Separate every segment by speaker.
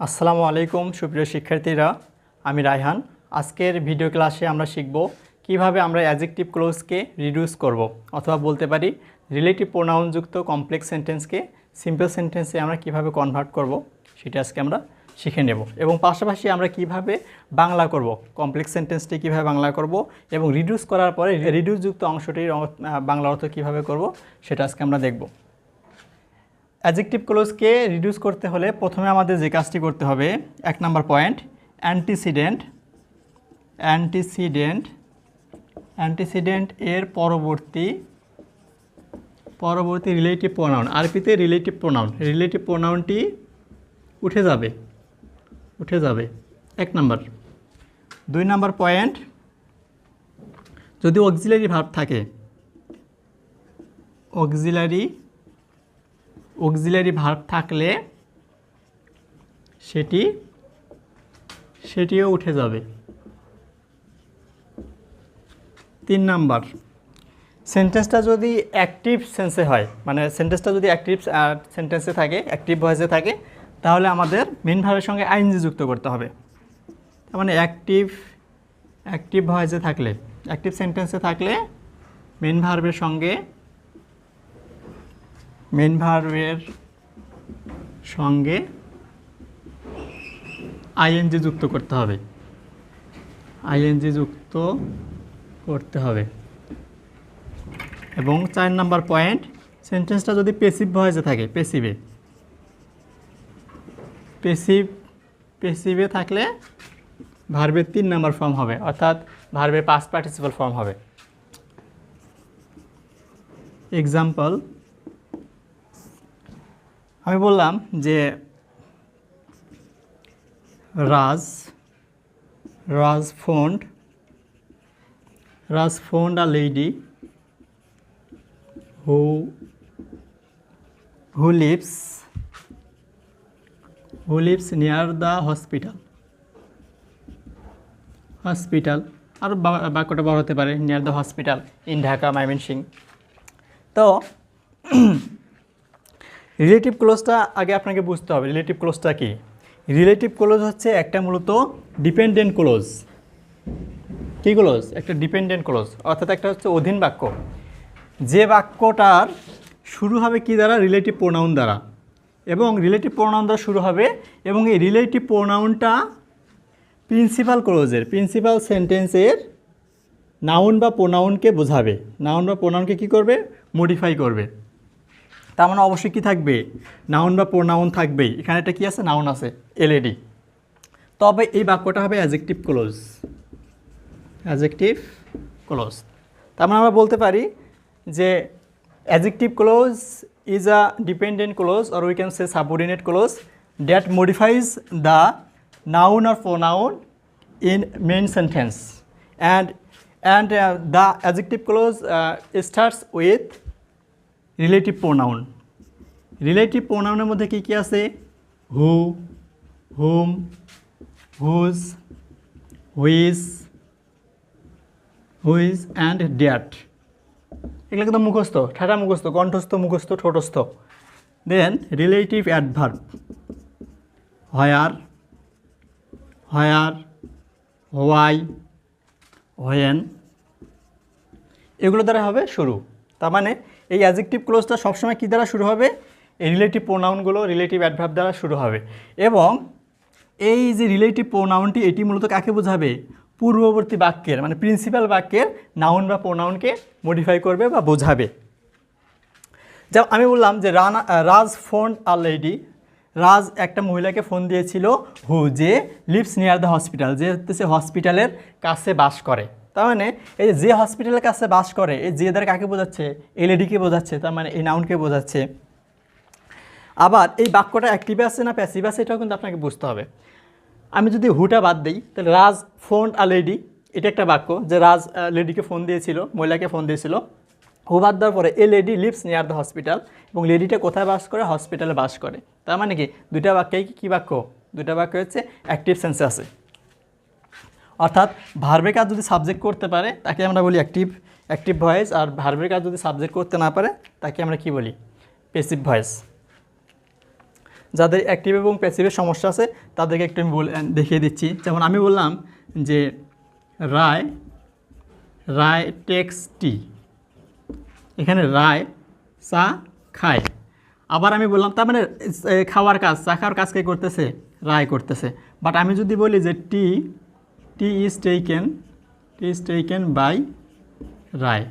Speaker 1: আসসালামু আলাইকুম, সুপ্রিয় শিক্ষার্থীরা। আমি রায়হান। আজকের ভিডিও ক্লাসে আমরা শিখব কীভাবে আমরা অ্যাজেক্টিভ ক্লোজকে রিডিউস করব অথবা বলতে পারি রিলেটিভ প্রোনাউনযুক্ত কমপ্লেক্স সেন্টেন্সকে সিম্পল সেন্টেন্সে আমরা কীভাবে কনভার্ট করব সেটা আজকে আমরা শিখে নেব। এবং পাশাপাশি আমরা কীভাবে বাংলা করব কমপ্লেক্স সেন্টেন্সটি কীভাবে বাংলা করব এবং রিডিউস করার পরে রিডিউসযুক্ত অংশটির বাংলা অর্থ কীভাবে করব সেটা আজকে আমরা দেখব। অ্যাজেক্টিভ ক্লোজকে রিডিউস করতে হলে প্রথমে আমাদের যে কাজটি করতে হবে, এক number point antecedent antecedent antecedent এর পরবর্তী পরবর্তী রিলেটিভ প্রোনাউন আরপিতে রিলেটিভ প্রোনাউন রিলেটিভ প্রোনাউনটি উঠে যাবে উঠে যাবে, এক নাম্বার। দুই নাম্বার পয়েন্ট যদি অক্সিলারি ভাব থাকে অক্সিলারি অক্সিলারি ভার্ব থাকলে সেটি, সেটিও উঠে যাবে। তিন নাম্বার। সেন্টেন্সটা যদি অ্যাক্টিভ সেন্সে হয় মানে সেন্টেন্সটা যদি অ্যাক্টিভ সেন্টেন্সে থাকে অ্যাক্টিভ ভয়েসে থাকে, তাহলে আমাদের মেন ভার্বের সঙ্গে আইনজি যুক্ত করতে হবে। তার মানে অ্যাক্টিভ অ্যাক্টিভ ভয়েসে থাকলে অ্যাক্টিভ সেন্টেন্সে থাকলে মেন ভার্বের সঙ্গে মেন ভার্বের সঙ্গে আইএনজি যুক্ত করতে হবে। আইএনজি যুক্ত করতে হবে। এবং চার নাম্বার পয়েন্ট সেন্টেন্সটা যদি পেসিভ ভয়েসে থাকে পেসিভে পেসিভ পেসিভে থাকলে ভার্বের তিন নাম্বার ফর্ম হবে, অর্থাৎ ভার্বে পাস পার্টিসিপাল ফর্ম হবে। এক্সাম্পল আমি বললাম যে Raj Raj phoned Raj phoned a lady who who lives who lives near the hospital. Hospital, আর বাক্যটা বড় হতে পারে, near the hospital in Dhaka Mymensingh তো রিলেটিভ ক্লোজটা আগে আপনাকে বুঝতে হবে রিলেটিভ ক্লোজটা কি? রিলেটিভ ক্লোজ হচ্ছে একটা মূলত ডিপেন্ডেন্ট ক্লোজ কী ক্লোজ একটা ডিপেন্ডেন্ট ক্লোজ অর্থাৎ একটা হচ্ছে অধীন বাক্য। যে বাক্যটার শুরু হবে কি দ্বারা? রিলেটিভ প্রোনাউন দ্বারা। এবং রিলেটিভ প্রোনাউন দ্বারা শুরু হবে, এবং এই রিলেটিভ প্রোনাউনটা প্রিন্সিপাল ক্লোজের প্রিন্সিপাল সেন্টেন্সের নাউন বা প্রোনাউনকে বোঝাবে। নাউন বা প্রোনাউনকে কী করবে? মডিফাই করবে। তার মানে অবশ্যই কী থাকবে? নাউন বা প্রোনাউন থাকবেই এখানে একটা কী আছে? নাউন আছে। এলএডি তবে এই বাক্যটা হবে অ্যাজেক্টিভ ক্লোজ অ্যাজেক্টিভ ক্লোজ তার মানে আমরা বলতে পারি যে adjective clause is a dependent clause or we can say subordinate clause that modifies the noun or pronoun in main sentence and and the the clause clause uh, relative pronoun. Relative প্রোনাউনের মধ্যে কী কী আছে? Who whom whose which which and that এগুলো কিন্তু মুখস্থ ঠাটা মুখস্থ কণ্ঠস্থ মুখস্থ ঠোঁটস্থ। Then relative adverb where where why when এগুলো দ্বারা হবে শুরু। তার মানে এই অ্যাজেক্টিভ ক্লোজটা সবসময় কী দ্বারা শুরু হবে? এই রিলেটিভ প্রোনাউনগুলো রিলেটিভ অ্যাডভার্ব দ্বারা শুরু হবে। এবং এই যে রিলেটিভ প্রোনাউনটি এটি মূলত কাকে বোঝাবে? পূর্ববর্তী বাক্যের মানে প্রিন্সিপাল বাক্যের নাউন বা প্রোনাউনকে মডিফাই করবে বা বোঝাবে। যা আমি বললাম যে রানা, রাজ ফোন আর লেডি। রাজ একটা মহিলাকে ফোন দিয়েছিল হু যে লিভস নিয়ার দ্য হসপিটাল যে হচ্ছে হসপিটালের কাছে বাস করে। তার মানে এই যে হসপিটালের কাছে বাস করে, এই যে কাকে বোঝাচ্ছে? এই লেডিকে বোঝাচ্ছে, তার মানে এই নাউনকে বোঝাচ্ছে। আবার এই বাক্যটা অ্যাক্টিভ আছে না প্যাসিভ আছে, এটাও কিন্তু আপনাকে বুঝতে হবে। আমি যদি হুটা বাদ দিই, তাহলে রাজ, ফোন আ লেডি এটা একটা বাক্য যে রাজ লেডিকে ফোন দিয়েছিল, মহিলাকে ফোন দিয়েছিল। হু বাদ দেওয়ার পরে a lady lives near the hospital এবং লেডিটা কোথায় বাস করে? হসপিটালে বাস করে। তার মানে কি? দুইটা বাক্যেই কি কী বাক্য? দুইটা বাক্য হচ্ছে অ্যাক্টিভ সেন্সে আছে। অর্থাৎ ভার্বের কাজ যদি সাবজেক্ট করতে পারে, তাকে আমরা বলি অ্যাক্টিভ অ্যাক্টিভ ভয়েস আর ভার্বের কাজ যদি সাবজেক্ট করতে না পারে, তাকে আমরা কি বলি? পেসিভ ভয়েস যাদের অ্যাক্টিভ এবং প্যাসিভের সমস্যা আছে, তাদেরকে একটু আমি বলে, দেখিয়ে দিচ্ছি। যেমন আমি বললাম যে রায় রায় টেক্স টি এখানে রায় চা খায়। আবার আমি বললাম, তার মানে খাওয়ার কাজ, চা খাওয়ার কাজ কে করতেছে? রায় করতেছে। বাট আমি যদি বলি যে tea tea is taken tea is taken by Roy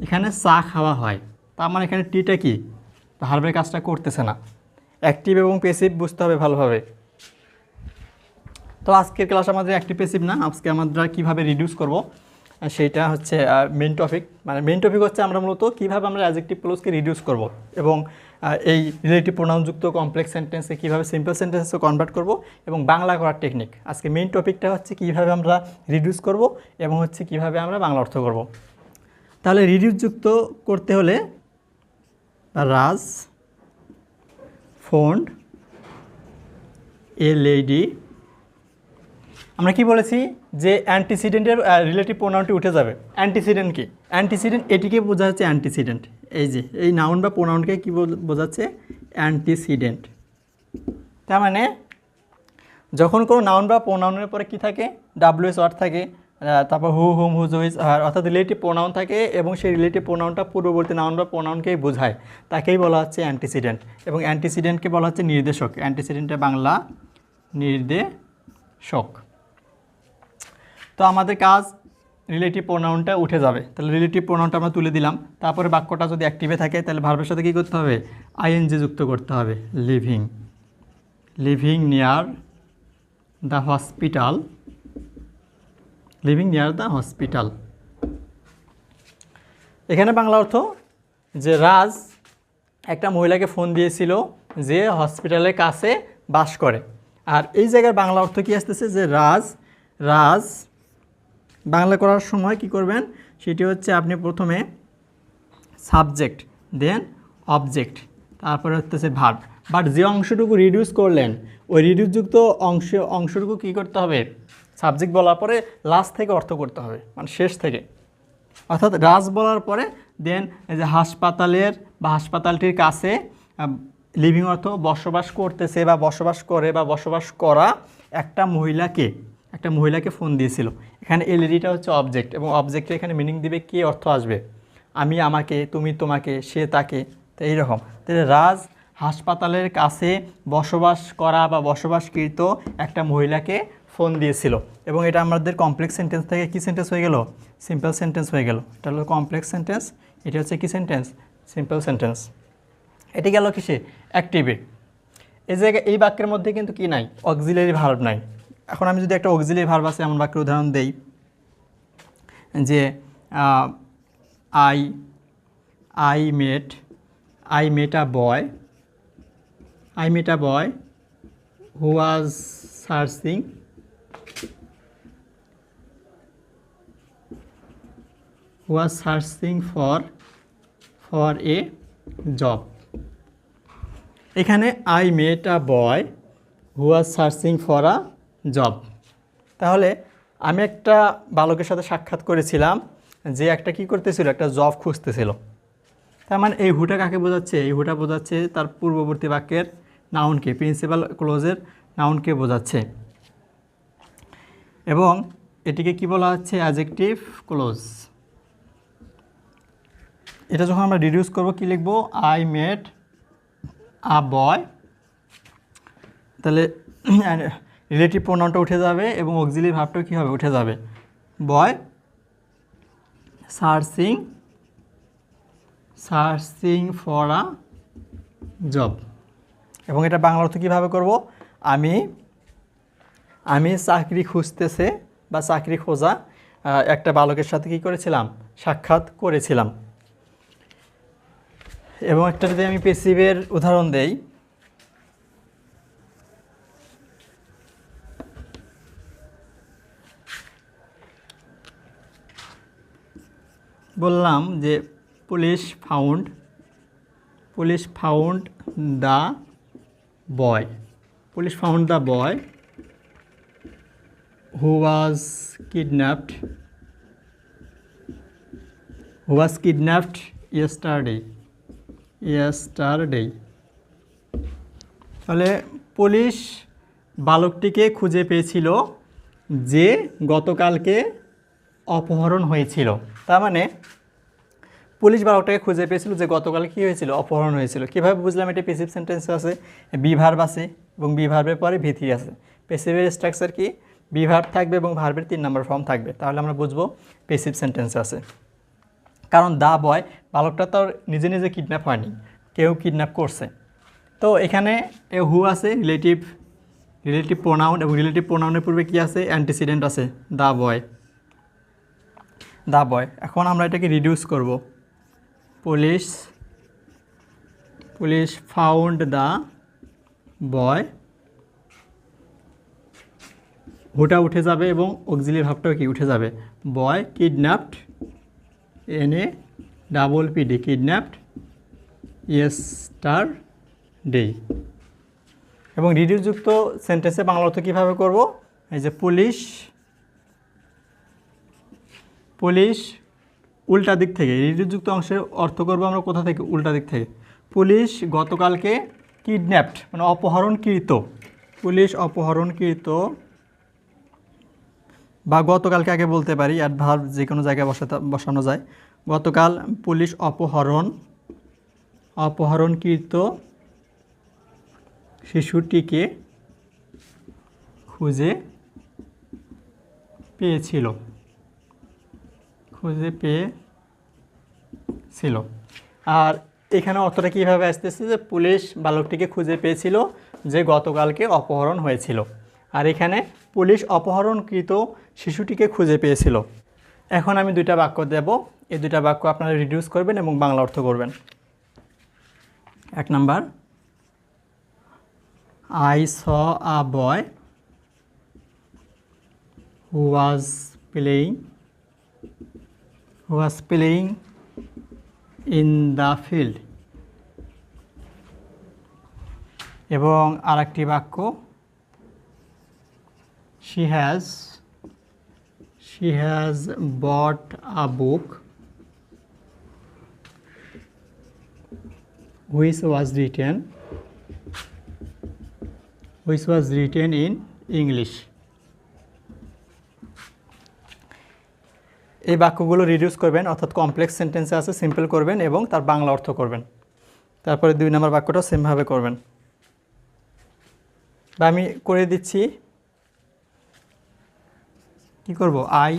Speaker 1: এখানে চা খাওয়া হয়। তার মানে এখানে টিটা কি? ভার্বের কাজটা করতেছে না। অ্যাক্টিভ এবং পেসিভ বুঝতে হবে ভালোভাবে। তো আজকের ক্লাস আমাদের অ্যাক্টিভ পেসিভ না। আজকে আমরা কীভাবে রিডিউস করব? সেইটা হচ্ছে মেন টপিক মানে মেন টপিক হচ্ছে আমরা মূলত কীভাবে আমরা অ্যাজেক্টিভ ক্লোজকে রিডিউস করব এবং এই রিলেটিভ প্রোনাউনযুক্ত কমপ্লেক্স সেন্টেন্সে কীভাবে সিম্পল সেন্টেন্সে কনভার্ট করব এবং বাংলা করার টেকনিক আজকে মেন টপিকটা হচ্ছে কীভাবে আমরা রিডিউস করব এবং হচ্ছে কীভাবে আমরা বাংলা অর্থ করব। তাহলে রিডিউসযুক্ত করতে হলে রাজ ফোন্ড এ লেডি আমরা কি বলেছি যে অ্যান্টিসিডেন্টের রিলেটিভ প্রোনাউনটি উঠে যাবে। অ্যান্টিসিডেন্ট কি? অ্যান্টিসিডেন্ট, এটিকে বোঝা যাচ্ছে অ্যান্টিসিডেন্ট। এই যে, এই নাউন বা প্রোনাউনকে কী বোঝাচ্ছে? অ্যান্টিসিডেন্ট। তার মানে যখন কোনো নাউন বা প্রোনাউনের পরে কি থাকে? ডাব্লিউএস ওয়ার্ড থাকে তারপর হু হুম হুজ হুইজ আর অর্থাৎ রিলেটিভ প্রোনাউন থাকে এবং সেই রিলেটিভ প্রোনাউনটা পূর্ববর্তী নাউন বা প্রোনাউনকেই বোঝায়। তাকেই বলা হচ্ছে অ্যান্টিসিডেন্ট এবং অ্যান্টিসিডেন্টকে বলা হচ্ছে নির্দেশক। অ্যান্টিসিডেন্টের বাংলা নির্দেশক। তো আমাদের কাজ রিলেটিভ প্রোনাউনটা উঠে যাবে। তাহলে রিলেটিভ প্রোনাউনটা আমরা তুলে দিলাম। তারপরে বাক্যটা যদি অ্যাক্টিভে থাকে, তাহলে ভার্বের সাথে কী করতে হবে? আইএনজি যুক্ত করতে হবে living living near the hospital living near the hospital এখানে বাংলা অর্থ যে রাজ একটা মহিলাকে ফোন দিয়েছিল যে হসপিটালের কাছে বাস করে। আর এই জায়গার বাংলা অর্থ কি আসতেছে? যে রাজ রাজ বাংলা করার সময় কি করবেন? সেটি হচ্ছে আপনি প্রথমে সাবজেক্ট দেন অবজেক্ট তারপরে হচ্ছে ভার্ব বাট যে অংশটুকু রিডিউস করলেন, ওই রিডিউসযুক্ত অংশ, অংশটুকু কী করতে হবে? সাবজেক্ট বলার পরে লাস্ট থেকে অর্থ করতে হবে মানে শেষ থেকে। অর্থাৎ রাজ বলার পরে দেন এই যে হাসপাতালের বা হাসপাতালটির কাছে লিভিং অর্থ বসবাস করতেছে বা বসবাস করে বা বসবাস করা একটা মহিলাকে একটা মহিলাকে ফোন দিয়েছিল। এখানে এলইডিটা হচ্ছে অবজেক্ট এবং অবজেক্টে এখানে মিনিং দিবে কি অর্থ আসবে। আমি আমাকে, তুমি তোমাকে, সে তাকে, তো এইরকম। তাহলে রাজ হাসপাতালের কাছে বসবাস করা বা বসবাসকৃত একটা মহিলাকে ফোন দিয়েছিল। এবং এটা আমাদের কমপ্লেক্স সেন্টেন্স থেকে কী সেন্টেন্স হয়ে গেল? সিম্পল সেন্টেন্স হয়ে গেল। এটা হলো কমপ্লেক্স সেন্টেন্স এটা হচ্ছে কি সেন্টেন্স সিম্পল সেন্টেন্স এটি গেল কিসে? অ্যাক্টিভে এই জায়গায়, এই বাক্যের মধ্যে কিন্তু কি নাই? অক্সিলারি ভার্ব নাই। এখন আমি যদি একটা অক্সিলারি ভার্ব আছে, এমন বাক্যের উদাহরণ দেই, যে I I met I met a boy I met a boy who was searching who was searching for for a job এখানে I met a boy who are searching for a job. তাহলে আমি একটা বালকের সাথে সাক্ষাৎ করেছিলাম যে একটা কি করতেছিল, একটা জব খুঁজতেছিল। তার মানে এই হুটা কাকে বোঝাচ্ছে? এই হুটা বোঝাচ্ছে তার পূর্ববর্তী বাক্যের নাউনকে, প্রিন্সিপাল ক্লোজের নাউনকে বোঝাচ্ছে। এবং এটিকে কি বলা হচ্ছে? Adjective clause. এটা যখন আমরা রিডিউস করব, কি লিখব? আই মেট আ বয় তাহলে রিলেটিভ প্রোনাউনটা উঠে যাবে এবং অক্সিলিয়ারি ভাবটাও কী হবে? উঠে যাবে। Boy searching searching for a job এবং এটা বাংলা অর্থ কীভাবে করব? আমি আমি চাকরি খুঁজতেছে বা চাকরি খোঁজা একটা বালকের সাথে কী করেছিলাম? সাক্ষাৎ করেছিলাম। এবং একটা যদি আমি পেসিভের উদাহরণ দেই বললাম যে police found police found the boy, police found the boy who was kidnapped, who was kidnapped yesterday yesterday তাহলে পুলিশ বালকটিকে খুঁজে পেয়েছিল যে গতকালকে অপহরণ হয়েছিল। তার মানে পুলিশ বালকটাকে খুঁজে পেয়েছিল যে গতকাল কী হয়েছিল, অপহরণ হয়েছিল। কীভাবে বুঝলাম এটা পেসিভ সেন্টেন্স আছে? বি ভার্ব আছে এবং বি ভার্বের পরে ভিথি আছে। পেসিভের স্ট্রাকচার কি? বি ভার্ব থাকবে এবং ভার্বের তিন নম্বর ফর্ম থাকবে। তাহলে আমরা বুঝব পেসিভ সেন্টেন্স আছে। কারণ দা বয়, বালকটা তো নিজে নিজে কিডন্যাপ হয়নি। কেউ কিডন্যাপ করছে। তো এখানে এ হু আছে? রিলেটিভ রিলেটিভ প্রোনাউন এবং রিলেটিভ প্রোনাউনের পূর্বে কি আছে? অ্যান্টিসিডেন্ট আছে, দা বয়। দা বয়। এখন আমরা এটাকে রিডিউস করব। Police police found the boy হুটা উঠে যাবে এবং অক্সিলি ভাবটাও কি? উঠে যাবে। Boy kidnapped N A double P D kidnapped yesterday এবং রিডিউসযুক্ত সেন্টেন্সে বাংলা অর্থ কীভাবে করব? এই যে পুলিশ পুলিশ উল্টা দিক থেকে রিডিউসযুক্ত অংশের অর্থ করব আমরা কোথা থেকে? উল্টা দিক থেকে। পুলিশ গতকালকে কিডন্যাপড মানে অপহরণকৃত, পুলিশ অপহরণকৃত বা গতকালকে আগে বলতে পারি অ্যাডভার্ব যে কোনো জায়গায় বসাতে, বসানো যায়। গতকাল পুলিশ অপহরণ, অপহরণকৃত শিশুটিকে খুঁজে পেয়েছিল। খুঁজে পেয়েছিল আর এখানে অর্থটা কীভাবে আসতেছে যে পুলিশ বালকটিকে খুঁজে পেয়েছিল যে গতকালকে অপহরণ হয়েছিল। আর এখানে পুলিশ অপহরণকৃত শিশুটিকে খুঁজে পেয়েছিল। এখন আমি দুইটা বাক্য দেব। এই দুইটা বাক্য আপনারা রিডিউস করবেন এবং বাংলা অর্থ করবেন। এক number I saw a boy who was playing was playing in the field এবং আরেকটি বাক্য she has she has bought a book which was written which was written in english এই বাক্যগুলো রিডিউস করবেন, অর্থাৎ কমপ্লেক্স সেন্টেন্সে আছে সিম্পল করবেন এবং তার বাংলা অর্থ করবেন। তারপরে দুই নম্বর বাক্যটা সেমভাবে করবেন। বা আমি করে দিচ্ছি। কি করব? আই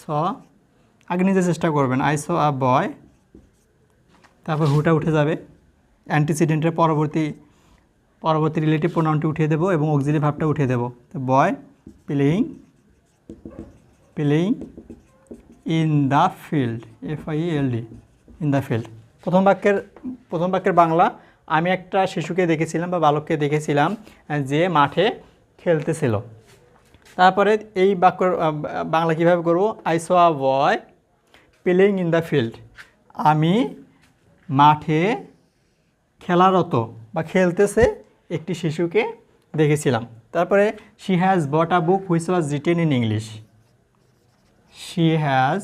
Speaker 1: স আগে নিজে চেষ্টা করবেন। আই স আ বয় তারপর হুটা উঠে যাবে। অ্যান্টিসিডেন্টের পরবর্তী পরবর্তী রিলেটিভ প্রোনাউনটি উঠিয়ে দেবো এবং অক্সিলি ভাবটা উঠিয়ে দেবো। তো boy playing playing in the field F I L D in the field প্রথম বাক্যের প্রথম বাক্যের বাংলা, আমি একটা শিশুকে দেখেছিলাম বা বালককে দেখেছিলাম যে মাঠে খেলতেছিল। তারপরে এই বাক্য বাংলা কীভাবে করব? I saw a boy playing in the field আমি মাঠে খেলারত বা খেলতেছে একটি শিশুকে দেখেছিলাম। তারপরে she has bought a book which was written in English she has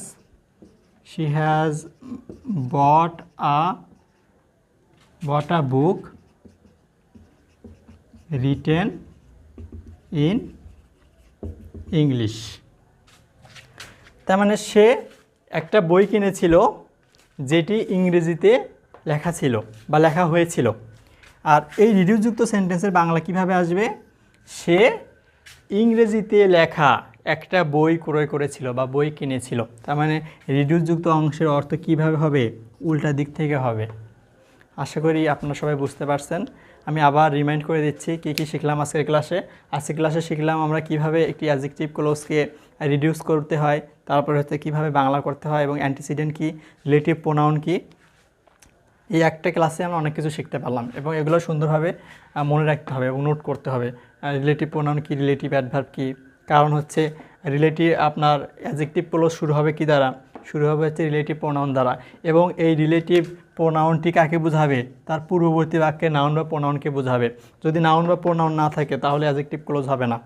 Speaker 1: she has bought a bought a book written in English তার মানে সে একটা বই কিনেছিল, যেটি ইংরেজিতে লেখা ছিল বা লেখা হয়েছিল। আর এই রিডিউসযুক্ত সেন্টেন্সের বাংলা কীভাবে আসবে? সে ইংরেজিতে লেখা একটা বই ক্রয় করেছিল বা বই কিনেছিল। তার মানে রিডিউসযুক্ত অংশের অর্থ কীভাবে হবে, উল্টা দিক থেকে হবে। আশা করি আপনারা সবাই বুঝতে পারছেন। আমি আবার রিমাইন্ড করে দিচ্ছি কী কী শিখলাম আজকের ক্লাসে আজকের ক্লাসে শিখলাম আমরা কীভাবে একটি অ্যাজেক্টিভ ক্লোজকে রিডিউস করতে হয়, তারপরে হচ্ছে কীভাবে বাংলা করতে হয় এবং অ্যান্টিসিডেন্ট কি রিলেটিভ প্রোনাউন কি। এই একটা ক্লাসে আমরা অনেক কিছু শিখতে পারলাম এবং এগুলো সুন্দরভাবে মনে রাখতে হবে এবং নোট করতে হবে। রিলেটিভ প্রোনাউন কি রিলেটিভ অ্যাডভার্ব কি। কারণ হচ্ছে রিলেটিভ আপনার অ্যাজেক্টিভ ক্লোজ শুরু হবে কি দ্বারা? শুরু হবে হচ্ছে রিলেটিভ প্রোনাউন দ্বারা। এবং এই রিলেটিভ প্রোনাউনটি কাকে বোঝাবে? তার পূর্ববর্তী বাক্যে নাউন বা প্রোনাউনকে বোঝাবে। যদি নাউন বা প্রোনাউন না থাকে, তাহলে অ্যাজেক্টিভ ক্লোজ হবে না।